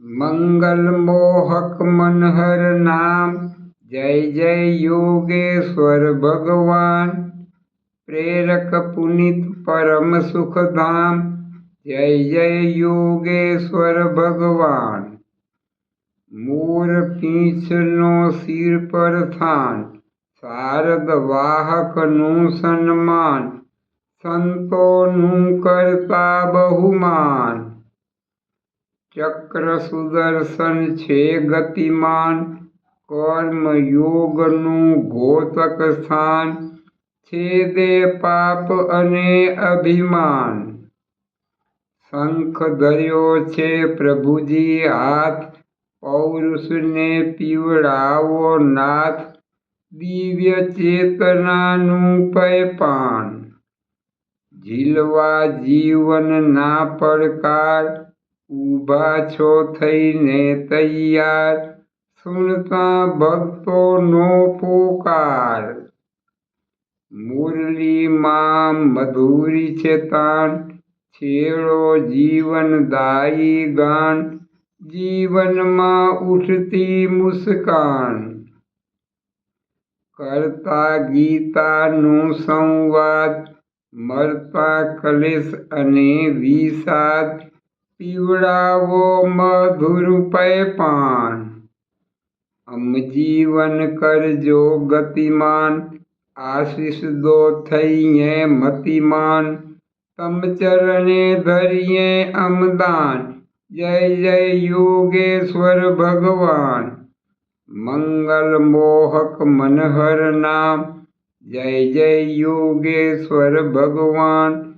મંગલ મોહક મનહર નામ. જય જય યોગેશ્વર ભગવાન. પ્રેરક પુનિત પરમ સુખધામ. જય જય યોગેશ્વર ભગવાન. મોર પીંછનો શિર પર થાન. શારદ વાહકનું સન્માન. સંતોનું કરતા બહુમાન. ચક્ર સુદર્શન છે ગતિમાન, કર્મ યોગનું ગોતક સ્થાન, છેદે પાપ અને અભિમાન. શંખ ધર્યો છે પ્રભુજી હાથ, પૌરુષને પીવડાવો નાથ, દિવ્ય ચેતનાનું પૈપાન. ઝીલવા જીવનના પડકાર ઊભા છો થઈને તૈયાર. સુણતા ભક્તોનો પોકાર. મુરલીમાં મધુરી છે તાણ છેડો જીવનદાયી ગાન. જીવનમાં ઉઠતી મુસ્કાન. કરતા ગીતાનું સંવાદ. મરતા કલેશ અને વિષાદ. પીવડાવો મધુર પૈપાન. અમજીવન કરજો ગતિમાન. આશીષ દો થઈએ મતિમાન. તમ ચરણે ધરીએ અમદાન. જય જય યોગેશ્વર ભગવાન. મંગલ મોહક મનહર નામ. જય જય યોગેશ્વર ભગવાન.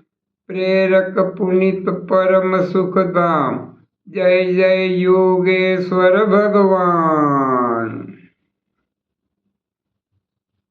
પ્રેરક પુનિત પરમ સુખધામ. જય જય યોગેશ્વર ભગવાન.